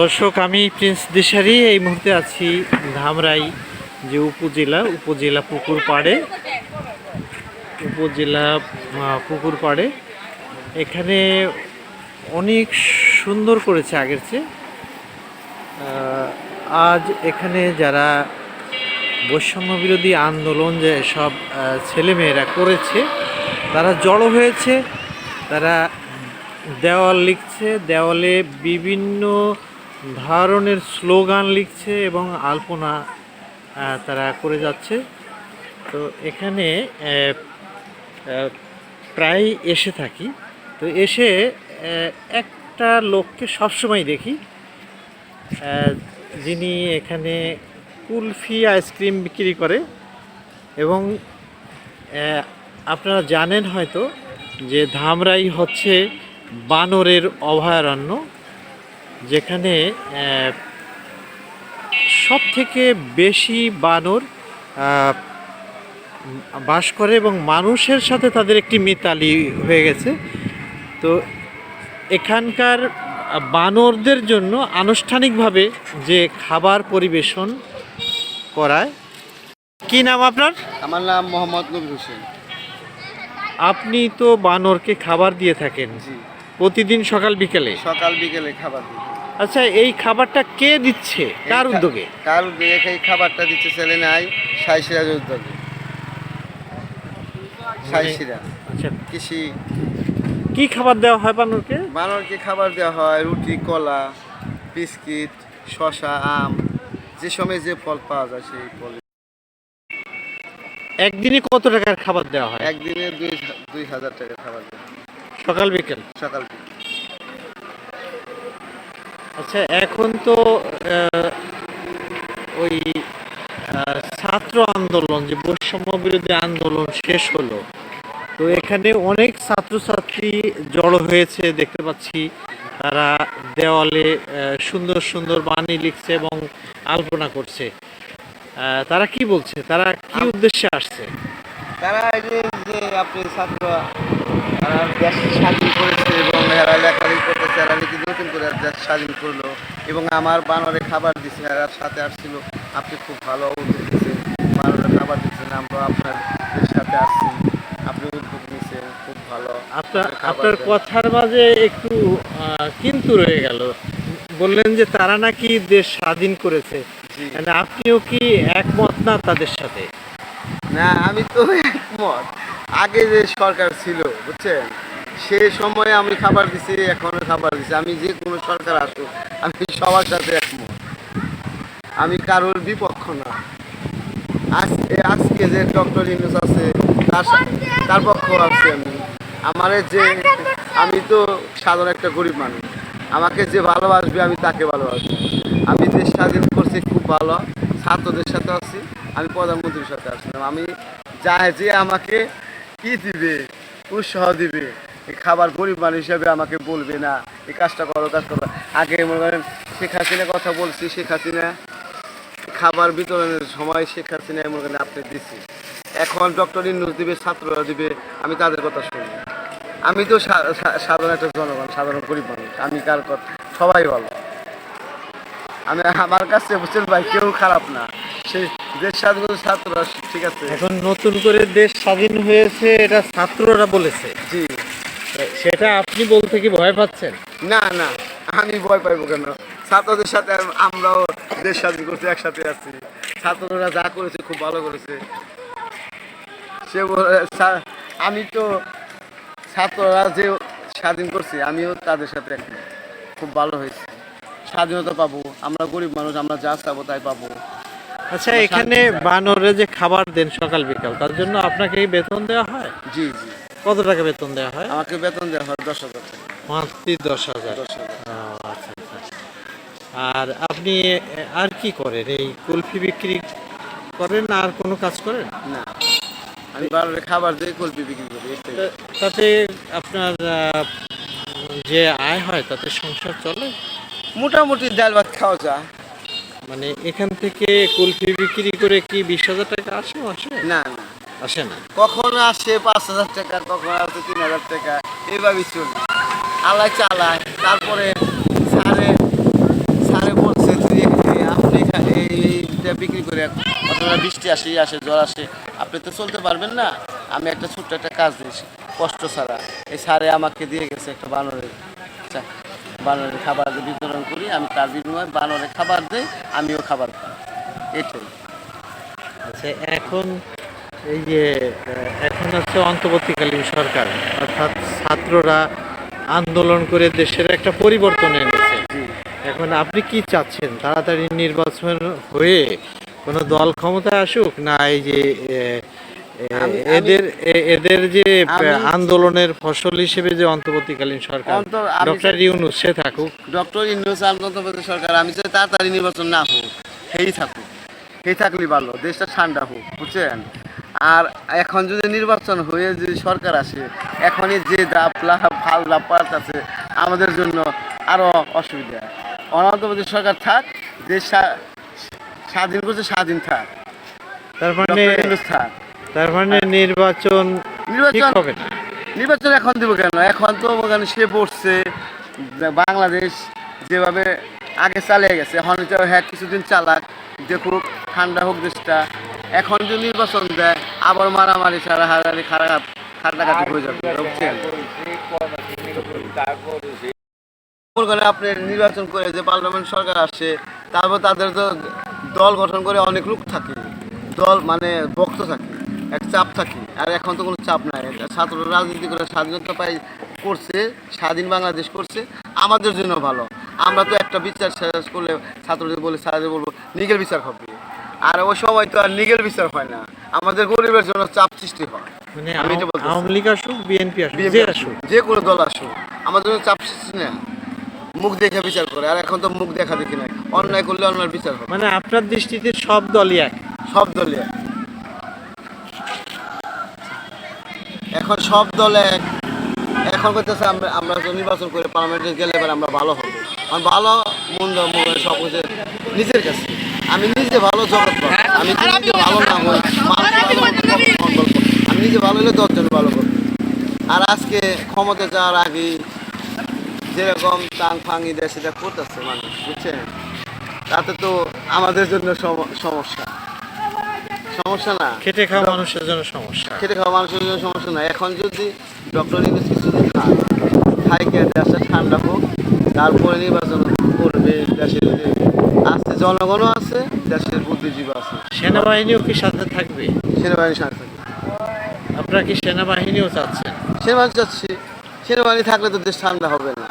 দর্শক, আমি প্রিন্স দিশারি। এই মুহূর্তে আছি ধামরাই যে উপজেলা উপজেলা পুকুর পাড়ে। উপজেলা পুকুর পাড়ে। এখানে অনেক সুন্দর করেছে আগের চেয়ে। আজ এখানে যারা বৈষম্য বিরোধী আন্দোলন যে সব ছেলেমেয়েরা করেছে, তারা জড়ো হয়েছে, তারা দেওয়াল লিখছে, দেওয়ালে বিভিন্ন ধরনের স্লোগান লিখছে এবং আলপনা তারা করে যাচ্ছে। তো এখানে প্রায় এসে থাকি। তো এসে একটা লোককে সবসময় দেখি। যিনি এখানে কুলফি আইসক্রিম বিক্রি করে এবং আপনারা জানেন হয়তো যে ধামরাই হচ্ছে বানরের অভয়ারণ্য। যেখানে সব থেকে বেশি বানর বাস করে এবং মানুষের সাথে তাদের একটি মিতালি হয়ে গেছে। তো এখানকার বানরদের জন্য আনুষ্ঠানিকভাবে যে খাবার পরিবেশন করায় কি নাম আপনার? আমার নাম মোহাম্মদ নবী হোসেন। আপনি তো বানরকে খাবার দিয়ে থাকেন। প্রতিদিন সকাল বিকেলে? সকাল বিকেলে খাবার দিই আচ্ছা এই খাবারটা কে দিচ্ছে? কার উদ্যোগে? কার উদ্যোগে এই খাবারটা দিচ্ছে ছেলে নাই সাই সিরাজের উদ্যোগে। সাই মানে- আচ্ছা। কৃষি। কি খাবার দেওয়া হয় বানরকে? বানরকে খাবার দেওয়া হয় রুটি কলা বিস্কিট শশা আম যে সময় যে ফল পাওয়া যায় সেই ফল। একদিনে কত টাকার খাবার দেওয়া হয়? একদিনে দুই দুই হাজার টাকার খাবার দেওয়া হয়। সকাল বিকেল? সকাল বিকেল। আচ্ছা এখন তো ওই ছাত্র আন্দোলন যে বৈষম্য বিরোধী আন্দোলন শেষ হলো তো এখানে অনেক ছাত্রছাত্রী জড়ো হয়েছে দেখতে পাচ্ছি। তারা দেওয়ালে সুন্দর সুন্দর বাণী লিখছে এবং আলপনা করছে। তারা কি বলছে? তারা কি উদ্দেশ্যে আসছে? তারা এই যে আপনি ছাত্র তারা দেশ স্বাধীন করেছে এবং এরা লেখালেখি করতেছে এরা নাকি নতুন করে দেশ স্বাধীন করল। এবং আমার বানরে খাবার দিছে এরা সাথে আসছিল। আপনি খুব ভালো উদ্যোগ দিচ্ছেন বানরে খাবার দিচ্ছেন আমরা আপনার সাথে আসছি আপনি উদ্যোগ নিচ্ছেন খুব ভালো। আপনার আপনার কথার মাঝে একটু কিন্তু রয়ে গেল। বললেন যে তারা নাকি দেশ স্বাধীন করেছে। মানে আপনিও কি একমত না তাদের সাথে? না আমি তো একমত। আগে যে সরকার ছিল বুঝছেন? সে সময় আমি খাবার দিছি, এখনও খাবার দিছি। আমি যে কোনো সরকার আসুক, আমি সবার সাথে একমত। আমি কারোর বিপক্ষ না। আজকে আজকে যে ডক্টর ইউনুস আছে, তার তার পক্ষ আছি আমি। আমার যে, আমি তো সাধারণ একটা গরিব মানুষ। আমাকে যে ভালোবাসবে, আমি তাকে ভালোবাসবো। আমি দেশ স্বাধীন করছি, খুব ভালো। ছাত্রদের সাথে আছি, আমি প্রধানমন্ত্রীর সাথে আসলাম। আমি যা যে আমাকে কি দিবে, উৎসাহ দিবে খাবার গরিব মানুষ হিসাবে আমাকে বলবে না। এই কাজটা করো কাজ করো। আগে মনে করেন শেখ হাসিনা কথা বলছি শেখ হাসিনা খাবার বিতরণের সময় শেখ হাসিনা মনে করেন আপনি দিচ্ছি এখন ডক্টর ইন্নুস দিবে ছাত্ররা দিবে আমি তাদের কথা শুনি। আমি তো সা- সা- সাধারণ একটা জনগণ সাধারণ গরিব মানুষ। আমি কার কথা? সবাই ভালো। আমি আমার কাছে বুঝছেন ভাই কেউ খারাপ না। সেই দেশ স্বাধীন ছাত্ররা ঠিক আছে। এখন নতুন করে দেশ স্বাধীন হয়েছে এটা ছাত্ররা বলেছে। জি। সেটা আপনি বলতে কি ভয় পাচ্ছেন? না না আমি ভয় পাইবো কেন? ছাত্রদের সাথে আম- আমরাও দেশ স্বাধীন করছি একসাথে আছি। ছাত্ররা যা করেছে খুব ভালো করেছে। সে আমি তো ছাত্ররা যে স্বাধীন করছি আমিও তাদের সাথে একমত। খুব ভালো হয়েছে। স্বাধীনতা পাবো। আমরা গরিব মানুষ আমরা যা চাবো তাই পাবো। আচ্ছা এখানে বানরে যে খাবার দেন সকাল বিকাল তার জন্য আপনাকে বেতন দেওয়া হয়? জি জি। কত টাকা বেতন দেওয়া হয়? আমাকে বেতন দেওয়া হয় দশ হাজার টাকা। দশ হাজার। আচ্ছা আচ্ছা। আর আপনি আর কি করেন? এই কুলফি বিক্রি করেন আর কোনো কাজ করেন? না। আমি বারোটা খাবার দিয়ে কল্পি বিক্রি করি তাতে আপনার যে আয় হয় তাতে সংসার চলে? মোটামুটি ডাল ভাত খাওয়া যায়। মানে এখান থেকে কুলফি বিক্রি করে কি বিশ হাজার টাকা আসে আসে না না। আসে না। কখনো আসে পাঁচ হাজার টাকা কখনো আসে তিন হাজার টাকা এইভাবেই চলে। আলাই চালায় তারপরে সারে এই এইটা বিক্রি করে অথবা বৃষ্টি আসে ই আসে জ্বর আসে। আপনি তো চলতে পারবেন না। আমি একটা ছোট্ট একটা কাজ দিয়েছি কষ্ট ছাড়া। এই সারে আমাকে দিয়ে গেছে একটা বানরের বানরের খাবার বিতরণ করি আমি তার বিনিময়ে বানরের খাবার দিই আমিও খাবার পাই এটাই। আচ্ছা এখন এই যে এখন হচ্ছে অন্তর্বর্তীকালীন সরকার অর্থাৎ ছাত্ররা আন্দোলন করে দেশের একটা পরিবর্তন এনেছে। এখন আপনি কি চাচ্ছেন? তাড়াতাড়ি নির্বাচন হয়ে কোনো দল ক্ষমতায় আসুক না এই যে এদের এদের যে আন্দোলনের ফসল হিসেবে যে অন্তর্বর্তীকালীন সরকার ডক্টর ইউনুস সে থাকুক। ডক্টর ইন্দ্র আন্তর্জাতিক সরকার আমি চাই তাড়াতাড়ি নির্বাচন না হোক সেই থাকুক। সেই থাকলে ভালো দেশটা ঠান্ডা হোক বুঝছেন? আর এখন যদি নির্বাচন হয়ে যদি সরকার আসে এখনই যে দাপ লাভ ফাল লাভ আছে আমাদের জন্য আরও অসুবিধা। অনন্তবর্তী সরকার থাক স্বা- স্বাধীন করছে স্বাধীন থাক। তার মানে থাক। তার মানে নির্বাচন নির্বাচন নির্বাচন এখন দিব কেন? এখন তো ওখানে সে পড়ছে বাংলাদেশ যেভাবে আগে চালিয়ে গেছে এখন হ্যাঁ কিছুদিন চালাক দেখুক ঠান্ডা হোক দেশটা। এখন যদি নির্বাচন দেয়, আবার মারামারি ছাড়া হারাহারি খারাপ খাটাখাটি হয়ে যাবে, বুঝছেন? করেন আপনি নির্বাচন করে যে পার্লামেন্ট সরকার আসে, তারপর তাদের তো দল গঠন করে অনেক লোক থাকে। দল মানে বক্ত থাকে, এক চাপ থাকে, আর এখন তো কোনো চাপ নাই। ছাত্র রাজনীতি করে স্বাধীনতা পাই করছে, স্বাধীন বাংলাদেশ করছে, আমাদের জন্য ভালো। আমরা তো একটা বিচার শেষ করলে ছাত্রদের বলে, স্যারদের বলব, নিজের বিচার হবে। আর ওই সময় তো আর নিগের বিচার হয় না। আমাদের গরিবের জন্য চাপ সৃষ্টি হয়। মানে আমি এটা বলতেছি। আওয়ামী লীগ আসুক বিএনপি আসুক যে আসুক, যে কোনো দল আসুক। আমাদের জন্য চাপ সৃষ্টি না। মুখ দেখে বিচার করে। আর এখন তো মুখ দেখা দেখি নাই। অন্যায় করলে অন্যায় বিচার হবে। মানে আপনার দৃষ্টিতে সব দলই এক? সব দলে এক। এখন সব দলে এক। এখন করতেছে আমরা আমরা তো নির্বাচন করে পার্লামেন্টে গেলে এবার আমরা ভালো হব। কারণ ভালো মন্দ মনে সব হচ্ছে নিজের কাছে। আমি নিজে ভালো জগৎ আমি নিজে ভালো না হই। আমি নিজে ভালো হলে দশজন ভালো করবে। আর আজকে ক্ষমতা যাওয়ার আগে যেরকম টাং ফাঙ্গি দেয় সেটা করতেছে মানুষ বুঝছেন? তাতে তো আমাদের জন্য সম- সমস্যা। সমস্যা না? খেটে খাওয়া মানুষের জন্য সমস্যা। খেটে খাওয়া মানুষের জন্য সমস্যা না। এখন যদি ডক্টর ইংলিশ কিছুদিন খায় খাই কে দেশটা ঠান্ডা হোক তারপরে নির্বাচন করবে দেশের জনগণও আছে দেশের বুদ্ধিজীবী আছে। সেনাবাহিনীও কি সাথে থাকবে? সেনাবাহিনীর সাথে থাকবে। আপনারা কি সেনাবাহিনীও চাচ্ছেন? সেনাবাহিনী চাচ্ছি। সেনাবাহিনী থাকলে তো দেশ ঠান্ডা হবে না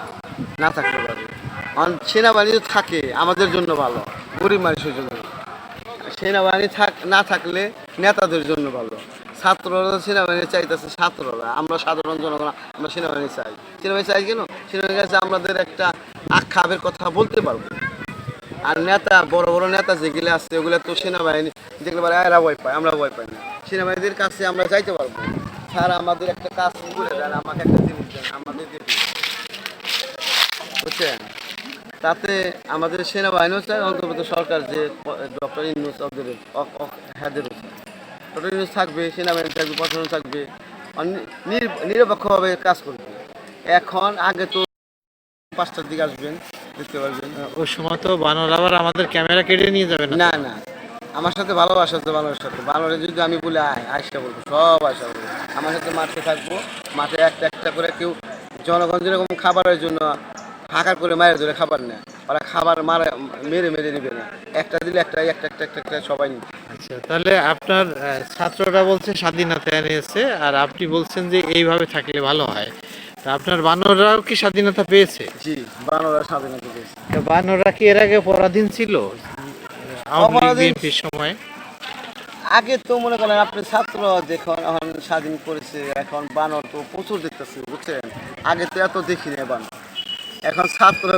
না থাকতে পারে। কারণ সেনাবাহিনী থাকে আমাদের জন্য ভালো গরিব মানুষের জন্য। সেনাবাহিনী থাক না থাকলে নেতাদের জন্য ভালো। ছাত্ররা সেনাবাহিনী চাইতেছে ছাত্ররা। আমরা সাধারণ জনগণ আমরা সেনাবাহিনী চাই। সেনাবাহিনী চাই কেন? সেনাবাহিনী কাছে আমাদের একটা আখ্যাবের কথা বলতে পারব। আর নেতা, বড় বড় নেতা যেগুলো আছে, ওগুলো তো সেনাবাহিনী, যেগুলো বলে, এরা ভয় পায়, আমরা ভয় পাই না। সেনাবাহিনীদের কাছে আমরা যাইতে পারব। স্যার, আমাদের একটা কাজ করে দেন, আমাকে একটা জিনিস দেন, আমাদের বুঝছেন? তাতে আমাদের সেনাবাহিনীও চায় অন্তর্গত সরকার যে ডক্টর ইউনুস ওদের হ্যাদেরও চায় ডক্টর ইউনুস থাকবে, সেনাবাহিনী থাকবে, প্রশাসন থাকবে নিরপেক্ষভাবে কাজ করবে। এখন আগে তো পাঁচটার দিকে আসবেন, দেখতে পারবেন। ওই সময় তো বানর আবার আমাদের ক্যামেরা কেটে নিয়ে যাবে না না না। আমার সাথে ভালোবাসা আছে বানরের সাথে। বানরে যদি আমি বলি আয় আয়সা বলব সব আয়সা বলব। আমার সাথে মাঠে থাকব মাঠে একটা একটা করে কেউ জনগণ যেরকম খাবারের জন্য হাঁকার করে মায়ের ধরে খাবার নেয় ওরা খাবার মারা মেরে মেরে নেবে না। একটা দিলে একটা একটা একটা একটা একটা সবাই নিবে। আচ্ছা তাহলে আপনার ছাত্ররা বলছে স্বাধীনতা এনেছে আর আপনি বলছেন যে এইভাবে থাকলে ভালো হয়। আপনার বানররাও কি স্বাধীনতা পেয়েছে? জি বানররা স্বাধীনতা পেয়েছে। তা বানররা কি এর আগে পরাধীন ছিল? আওয়ামী লীগ বিএনপির সময়? আগে তো মনে করেন আপনি ছাত্র দেখুন এখন স্বাধীন করেছে এখন বানর তো প্রচুর দেখতেছে বুঝছেন? আগে তো এত দেখি না বানর এখন ছাত্র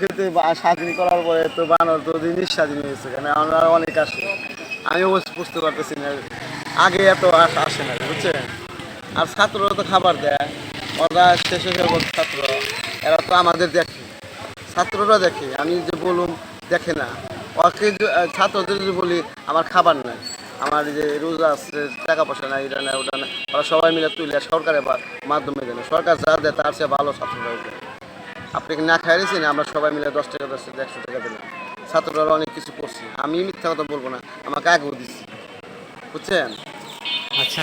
ক্ষেত্রে স্বাধীন করার পরে তো বানর তো জিনিস স্বাধীন হয়েছে কেন আমরা অনেক আসে। আমি অবশ্য বুঝতে পারতেছি না আগে এত আস আসে না বুঝছেন? আর ছাত্ররা তো খাবার দেয়। ওরা শেষে ছাত্র এরা তো আমাদের দেখে। ছাত্ররা দেখে আমি যে বলুন দেখে না। ওকে ছাত্রদের যদি বলি আমার খাবার নাই। আমার যে রোজা আছে টাকা পয়সা নাই এটা নাই ওটা নাই। ওরা সবাই মিলে তুলে সরকারের মাধ্যমে দেয় সরকার যা দেয় তার চেয়ে ভালো ছাত্ররা দেয় আপনি কি না খাইয়েছেন আমরা সবাই মিলে দশ টাকা দশ টাকা একশো টাকা দিলাম। ছাত্ররা অনেক কিছু করছে। আমি মিথ্যা কথা বলব না। আমাকে আগেও দিচ্ছি বুঝছেন? আচ্ছা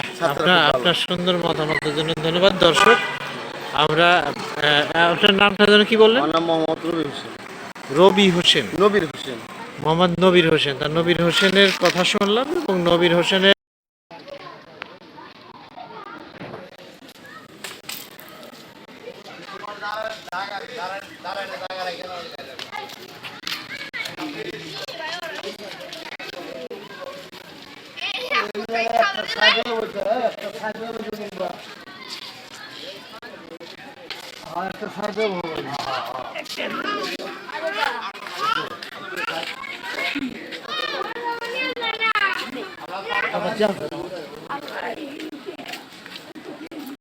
আপনার সুন্দর মতামতের জন্য ধন্যবাদ। দর্শক আমরা আহ, আপনার নামটা যেন কি বললেন? আমার নাম মোহাম্মদ রবি হোসেন। রবি হোসেন। নবীর হোসেন। মোহাম্মদ নবীর হোসেন। তার নবীর হোসেনের কথা শুনলাম এবং নবীর হোসেনের আবার